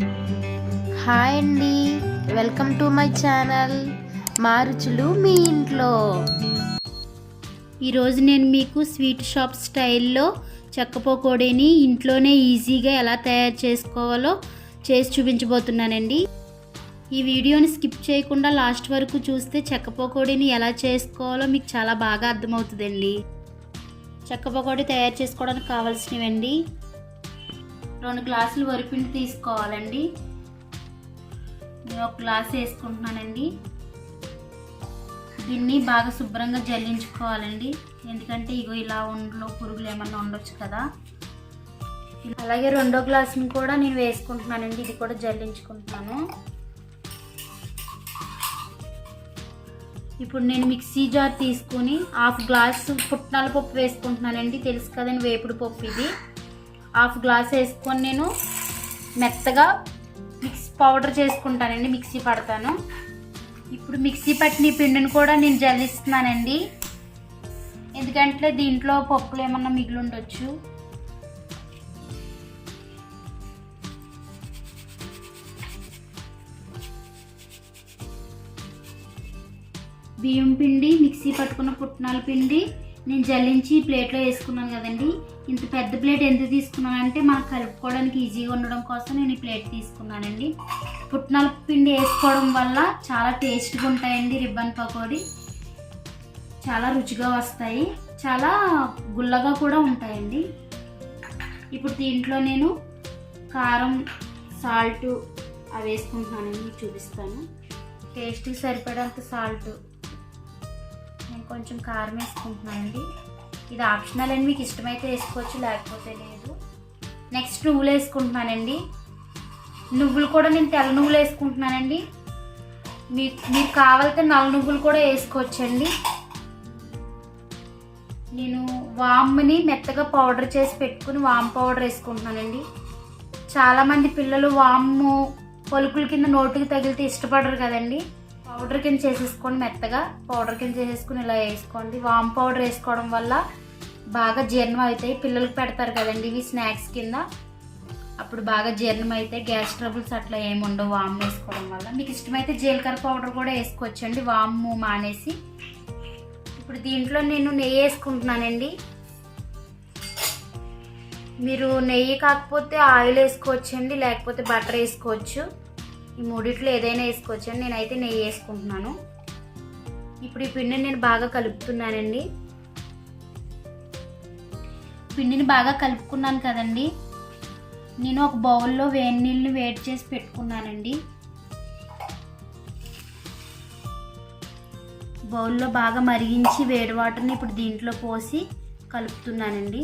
Hi అండి. Welcome to my channel. మా రుచులు మీ ఇంట్లో. ఈరోజు నేను మీకు స్వీట్ షాప్ స్టైల్లో చెక్కపోకోడీని ఇంట్లోనే ఈజీగా ఎలా తయారు చేసుకోవాలో చేసి చూపించబోతున్నానండి. ఈ వీడియోని స్కిప్ చేయకుండా లాస్ట్ వరకు చూస్తే చెక్క పకోడీని ఎలా చేసుకోవాలో మీకు చాలా బాగా అర్థమవుతుందండి. చెక్క పకోడీ తయారు చేసుకోవడానికి కావాల్సినవండి. రెండు గ్లాసులు వరిపిండి తీసుకోవాలండి. నేను ఒక గ్లాస్ వేసుకుంటున్నానండి. దీన్ని బాగా శుభ్రంగా జల్లించుకోవాలండి. ఎందుకంటే ఇగో ఇలా ఒంట్లో పురుగులు ఏమన్నా ఉండొచ్చు కదా. అలాగే రెండో గ్లాసుని కూడా నేను వేసుకుంటున్నానండి. ఇది కూడా జల్లించుకుంటున్నాను. ఇప్పుడు నేను మిక్సీ జార్ తీసుకుని హాఫ్ గ్లాస్ పుట్నాల పప్పు వేసుకుంటున్నానండి. తెలుసు కదండి వేపుడు పప్పు ఇది. హాఫ్ గ్లాస్ వేసుకొని నేను మెత్తగా మిక్స్ పౌడర్ చేసుకుంటానండి మిక్సీ పడతాను. ఇప్పుడు మిక్సీ పట్టిన ఈ పిండిని కూడా నేను జల్లిస్తున్నానండి. ఎందుకంటే దీంట్లో పప్పులు ఏమన్నా మిగిలి ఉండొచ్చు బియ్యం పిండి మిక్సీ పట్టుకున్న పుట్నాల పిండి నేను జల్లించి ప్లేట్లో వేసుకున్నాను కదండి. ఇంత పెద్ద ప్లేట్ ఎందుకు తీసుకున్నానంటే మనకు కలుపుకోవడానికి ఈజీగా ఉండడం కోసం నేను ఈ ప్లేట్ తీసుకున్నానండి. పుట్నాల పిండి వేసుకోవడం వల్ల చాలా టేస్ట్గా ఉంటాయండి రిబ్బన్ పకోడీ. చాలా రుచిగా వస్తాయి. చాలా గుల్లగా కూడా ఉంటాయండి. ఇప్పుడు దీంట్లో నేను కారం సాల్ట్ అవి వేసుకుంటున్నానండి చూపిస్తాను. టేస్ట్కి సరిపడంత సాల్ట్. నేను కొంచెం కారం వేసుకుంటున్నానండి. ఇది ఆప్షనల్ అండి మీకు ఇష్టమైతే వేసుకోవచ్చు లేకపోతే లేదు. నెక్స్ట్ నువ్వులు వేసుకుంటున్నానండి. నువ్వులు కూడా నేను తెల్ల నువ్వులు వేసుకుంటున్నానండి. మీకు మీకు కావాలంటే నల్ల నువ్వులు కూడా వేసుకోవచ్చండి. నేను వామ్ని మెత్తగా పౌడర్ చేసి పెట్టుకుని వామ్ పౌడర్ వేసుకుంటున్నానండి. చాలామంది పిల్లలు వాము పలుకుల కింద నోటికి తగిలితే ఇష్టపడరు కదండి. పౌడర్ కింద చేసేసుకోండి మెత్తగా పౌడర్ కింద చేసేసుకుని ఇలా వేసుకోండి. వామ్ పౌడర్ వేసుకోవడం వల్ల బాగా జీర్ణం అవుతాయి. పిల్లలకు పెడతారు కదండి ఇవి స్నాక్స్ కింద. అప్పుడు బాగా జీర్ణం అయితే గ్యాస్ ట్రబుల్స్ అట్లా ఏమి ఉండవు వామ్ వేసుకోవడం వల్ల. మీకు ఇష్టమైతే జీలకర్ర పౌడర్ కూడా వేసుకోవచ్చండి. వాము మానేసి. ఇప్పుడు దీంట్లో నేను నెయ్యి వేసుకుంటున్నానండి. మీరు నెయ్యి కాకపోతే ఆయిల్ వేసుకోవచ్చండి. లేకపోతే బటర్ వేసుకోవచ్చు. ఈ మూడిట్లో ఏదైనా వేసుకోవచ్చు నేనైతే నెయ్యి వేసుకుంటున్నాను. ఇప్పుడు ఈ పిండిని నేను బాగా కలుపుతున్నానండి. పిండిని బాగా కలుపుకున్నాను కదండి. నేను ఒక బౌల్లో వేడి నీళ్ళని వేడి చేసి పెట్టుకున్నానండి. బౌల్లో బాగా మరిగించి వేడి వాటర్ని ఇప్పుడు దీంట్లో పోసి కలుపుతున్నానండి.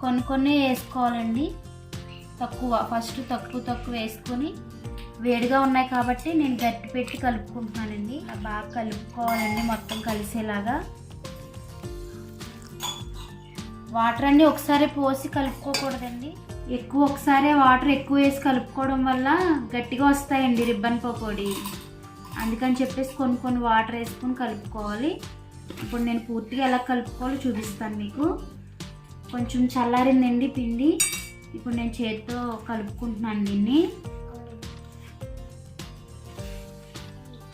కొన్ని కొన్ని వేసుకోవాలండి. తక్కువ ఫస్ట్ తక్కువ తక్కువ వేసుకొని వేడిగా ఉన్నాయి కాబట్టి నేను గట్టి పెట్టి కలుపుకుంటున్నానండి. బాగా కలుపుకోవాలండి మొత్తం కలిసేలాగా. వాటర్ అన్నీ ఒకసారి పోసి కలుపుకోకూడదండి. ఎక్కువ ఒకసారి వాటర్ ఎక్కువ వేసి కలుపుకోవడం వల్ల గట్టిగా వస్తాయండి రిబ్బన్ పకోడీ. అందుకని చెప్పేసి కొన్ని కొన్ని వాటర్ వేసుకొని కలుపుకోవాలి. ఇప్పుడు నేను పూర్తిగా ఎలా కలుపుకోవాలో చూపిస్తాను మీకు. కొంచెం చల్లారిందండి పిండి. ఇప్పుడు నేను చేతితో కలుపుకుంటున్నాను దీన్ని.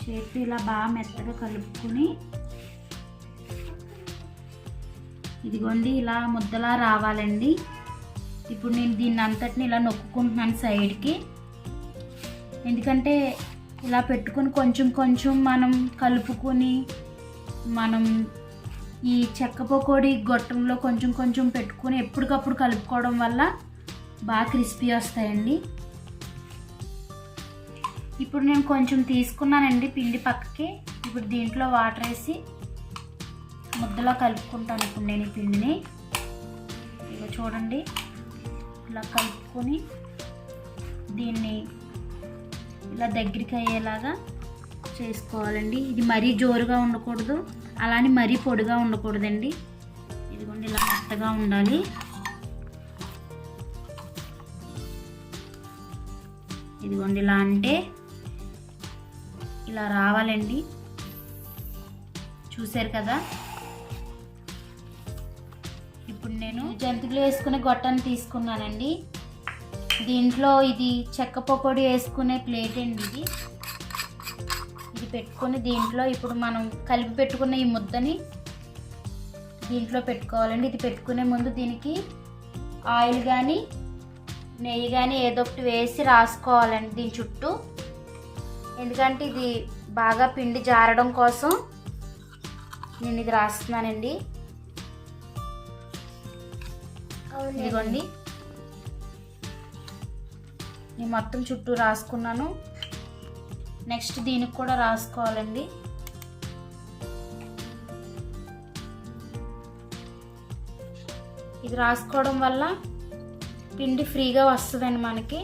చేతి ఇలా బాగా మెత్తగా కలుపుకొని ఇదిగోండి ఇలా ముద్దలా రావాలండి. ఇప్పుడు నేను దీన్ని అంతటిని ఇలా నొక్కుంటున్నాను సైడ్కి. ఎందుకంటే ఇలా పెట్టుకొని కొంచెం కొంచెం మనం కలుపుకొని మనం ఈ చెక్క పకోడీ గొట్టంలో కొంచెం కొంచెం పెట్టుకొని ఎప్పటికప్పుడు కలుపుకోవడం వల్ల బాగా క్రిస్పీ వస్తాయండి. ఇప్పుడు నేను కొంచెం తీసుకున్నానండి పిండి పక్కకి. ఇప్పుడు దీంట్లో వాటర్ వేసి ముద్దలో కలుపుకుంటాను ఇప్పుడు నేను ఈ పిండిని. ఇక చూడండి. ఇలా కలుపుకొని దీన్ని ఇలా దగ్గరికి అయ్యేలాగా చేసుకోవాలండి. ఇది మరీ జోరుగా ఉండకూడదు. అలానే మరీ పొడిగా ఉండకూడదండి. ఇదిగోండి ఇలా మెత్తగా ఉండాలి. ఇదిగోండి ఇలా అంటే ఇలా రావాలండి. చూశారు కదా? ఇప్పుడు నేను జంతికలు వేసుకునే గొట్టను తీసుకున్నానండి. దీంట్లో ఇది చెక్క పకోడీ వేసుకునే ప్లేట్ అండి ఇది. ఇది పెట్టుకొని దీంట్లో ఇప్పుడు మనం కలిపి పెట్టుకున్న ఈ ముద్దని దీంట్లో పెట్టుకోవాలండి. ఇది పెట్టుకునే ముందు దీనికి ఆయిల్ కానీ నెయ్యి కానీ ఏదో ఒకటి వేసి రాసుకోవాలండి దీని చుట్టూ. ఎందుకంటే ఇది బాగా పిండి జారడం కోసం నేను ఇది రాస్తున్నానండి. ఇదిగోండి. నేను మొత్తం చుట్టూ రాసుకున్నాను. నెక్స్ట్ దీనికి కూడా రాసుకోవాలండి. ఇది రాసుకోవడం వల్ల పిండి ఫ్రీగా వస్తుందండి మనకి.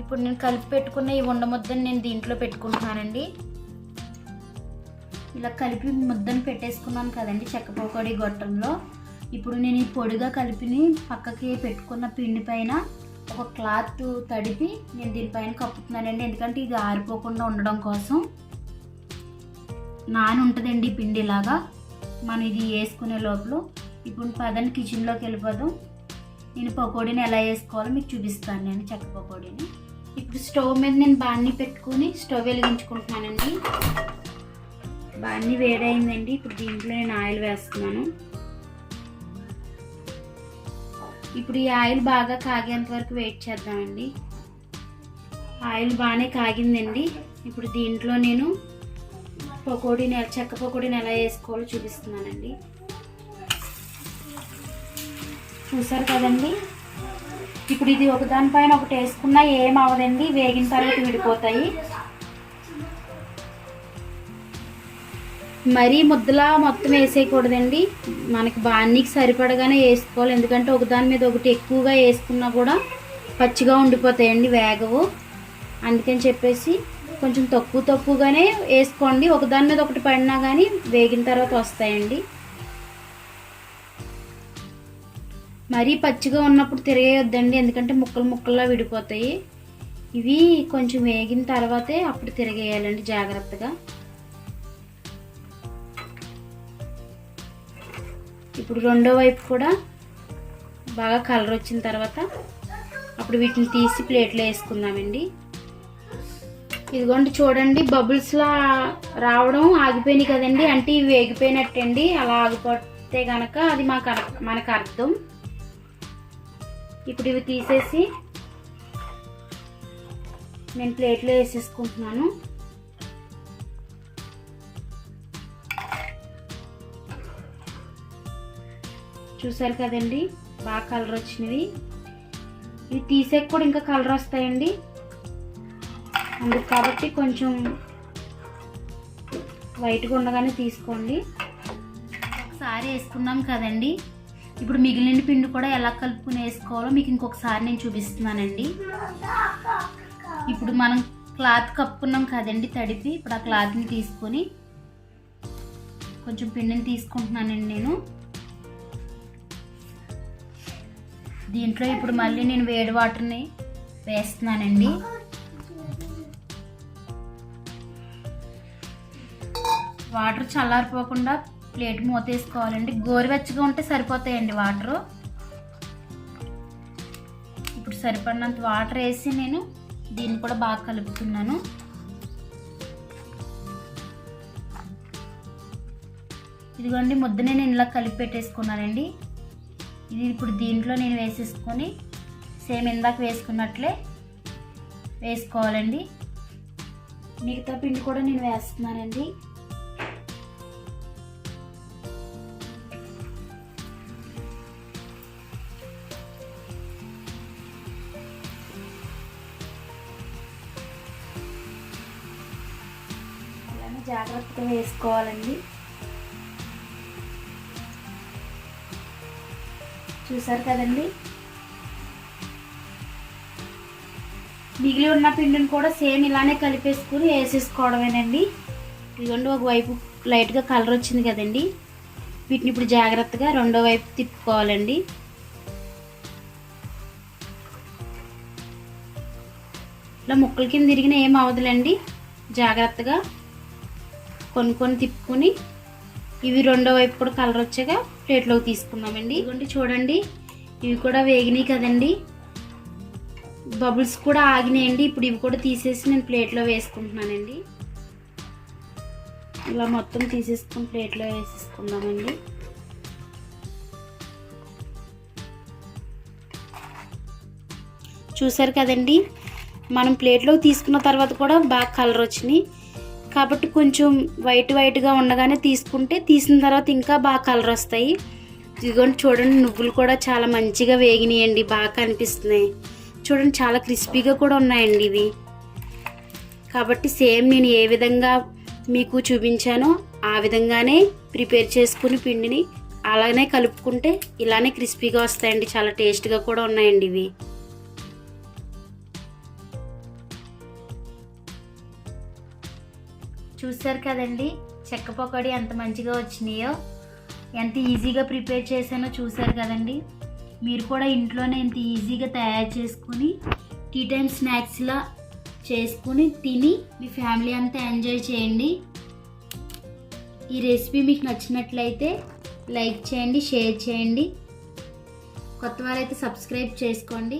ఇప్పుడు నేను కలిపి పెట్టుకున్న ఈ ఉండ ముద్దని నేను దీంట్లో పెట్టుకుంటున్నానండి. ఇలా కలిపి ముద్దను పెట్టేసుకున్నాను కదండి చెక్క పకోడీ గొట్టంలో. ఇప్పుడు నేను ఈ పొడిగా కలిపిని పక్కకి పెట్టుకున్న పిండి పైన ఒక క్లాత్ తడిపి నేను దీనిపైన కప్పుతున్నానండి. ఎందుకంటే ఇది ఆరిపోకుండా ఉండడం కోసం. నాని ఉంటుందండి ఈ పిండి ఇలాగా మనం ఇది వేసుకునే లోపల ఇప్పుడు పదండి కిచెన్లోకి వెళ్ళిపోదాం. నేను పకోడీని ఎలా వేసుకోవాలో మీకు చూపిస్తాను నేను చెక్క పకోడీని. ఇప్పుడు స్టవ్ మీద నేను బాణీ పెట్టుకుని స్టవ్ వెలిగించుకుంటున్నానండి. బాణీ వేడైందండి. ఇప్పుడు దీంట్లో నేను ఆయిల్ వేస్తున్నాను. ఇప్పుడు ఈ ఆయిల్ బాగా కాగేంత వరకు వెయిట్ చేద్దామండి. ఆయిల్ బాగానే కాగిందండి. ఇప్పుడు దీంట్లో నేను పకోడీని చెక్క పకోడీని ఎలా వేసుకోవాలో చూపిస్తున్నానండి. చూసారు కదండి? ఇప్పుడు ఇది ఒకదానిపైన ఒకటి వేసుకున్నా ఏం అవ్వదండి వేగిన తర్వాత విడిపోతాయి. మరీ ముద్దలా మొత్తం వేసేయకూడదండి. మనకి బాణీకి సరిపడగానే వేసుకోవాలి. ఎందుకంటే ఒకదాని మీద ఒకటి ఎక్కువగా వేసుకున్నా కూడా పచ్చిగా ఉండిపోతాయండి వేగవు. అందుకని చెప్పేసి కొంచెం తక్కువ తక్కువగానే వేసుకోండి. ఒకదాని మీద ఒకటి పడినా కానీ వేగిన తర్వాత వస్తాయండి. మరీ పచ్చిగా ఉన్నప్పుడు తిరగేయొద్దండి ఎందుకంటే ముక్కలు ముక్కల్లా విడిపోతాయి. ఇవి కొంచెం వేగిన తర్వాతే అప్పుడు తిరగేయాలండి జాగ్రత్తగా. ఇప్పుడు రెండో వైపు కూడా బాగా కలర్ వచ్చిన తర్వాత అప్పుడు వీటిని తీసి ప్లేట్లో వేసుకుందామండి. ఇదిగోండి చూడండి బబుల్స్లా రావడం ఆగిపోయినాయి కదండి అంటే ఇవి వేగిపోయినట్టండి అలా ఆగిపోతే గనక అది మాకు మనకు అర్థం. ఇప్పుడు ఇవి తీసేసి నేను ప్లేట్లో వేసేసుకుంటున్నాను. చూసారు కదండి బాగా కలర్ వచ్చినవి. ఇవి తీసేకి కూడా ఇంకా కలర్ వస్తాయండి. అందుకు కాబట్టి కొంచెం వైట్గా ఉండగానే తీసుకోండి. ఒకసారి వేసుకున్నాం కదండి. ఇప్పుడు మిగిలిన పిండి కూడా ఎలా కలుపుకుని వేసుకోవాలో మీకు ఇంకొకసారి నేను చూపిస్తున్నానండి. ఇప్పుడు మనం క్లాత్ కప్పుకున్నాం కదండి తడిపి ఇప్పుడు ఆ క్లాత్ని తీసుకొని కొంచెం పిండిని తీసుకుంటున్నానండి నేను. దీంట్లో ఇప్పుడు మళ్ళీ నేను వేడి వాటర్ని వేస్తున్నానండి. వాటర్ చల్లారిపోకుండా ప్లేట్ మూత వేసుకోవాలండి. గోరువెచ్చగా ఉంటే సరిపోతాయండి వాటరు. ఇప్పుడు సరిపడినంత వాటర్ వేసి నేను దీన్ని కూడా బాగా కలుపుతున్నాను. ఇదిగోండి ముద్దనే నేను ఇలా కలిపి పెట్టేసుకున్నానండి. ఇది ఇప్పుడు దీంట్లో నేను వేసేసుకొని సేమ్ ఇందాక వేసుకున్నట్లే వేసుకోవాలండి. మిగతా పిండి కూడా నేను వేస్తున్నానండి. జాగ్రత్తగా వేసుకోవాలండి. చూసారు కదండి? మిగిలి ఉన్న పిండిని కూడా సేమ్ ఇలానే కలిపేసుకుని వేసేసుకోవడమేనండి. ఇదిగోండి ఒకవైపు లైట్గా కలర్ వచ్చింది కదండి. వీటిని ఇప్పుడు జాగ్రత్తగా రెండో వైపు తిప్పుకోవాలండి. ఇలా ముక్కల కింద తిరిగిన ఏం అవ్వదులేండి జాగ్రత్తగా కొనుక్కొని తిప్పుకొని ఇవి రెండో వైపు కూడా కలర్ వచ్చాక ప్లేట్లోకి తీసుకుందామండి. ఇదిగోండి చూడండి ఇవి కూడా వేగినాయి కదండి. బబుల్స్ కూడా ఆగినాయండి. ఇప్పుడు ఇవి కూడా తీసేసి నేను ప్లేట్లో వేసుకుంటున్నానండి. ఇలా మొత్తం తీసేసుకుని ప్లేట్లో వేసేసుకుందామండి. చూసారు కదండి మనం ప్లేట్లోకి తీసుకున్న తర్వాత కూడా బాగా కలర్ వచ్చినాయి. కాబట్టి కొంచెం వైట్ వైట్గా ఉండగానే తీసుకుంటే తీసిన తర్వాత ఇంకా బాగా కలర్ వస్తాయి. ఇదిగోండి చూడండి నువ్వులు కూడా చాలా మంచిగా వేగినాయండి బాగా కనిపిస్తున్నాయి చూడండి చాలా క్రిస్పీగా కూడా ఉన్నాయండి ఇవి. కాబట్టి సేమ్ నేను ఏ విధంగా మీకు చూపించానో ఆ విధంగానే ప్రిపేర్ చేసుకుని పిండిని అలానే కలుపుకుంటే ఇలానే క్రిస్పీగా వస్తాయండి చాలా టేస్ట్గా కూడా ఉన్నాయండి ఇవి. చూసారు కదండి. చెక్క పకోడీ ఎంత మంచిగా వచ్చినాయో ఎంత ఈజీగా ప్రిపేర్ చేశానో చూసారు కదండి. మీరు కూడా ఇంట్లోనే ఎంత ఈజీగా తయారు చేసుకుని టీ టైం స్నాక్స్లా చేసుకుని తిని మీ ఫ్యామిలీ అంతా ఎంజాయ్ చేయండి. ఈ రెసిపీ మీకు నచ్చినట్లయితే లైక్ చేయండి షేర్ చేయండి. కొత్త వారైతే సబ్స్క్రైబ్ చేసుకోండి.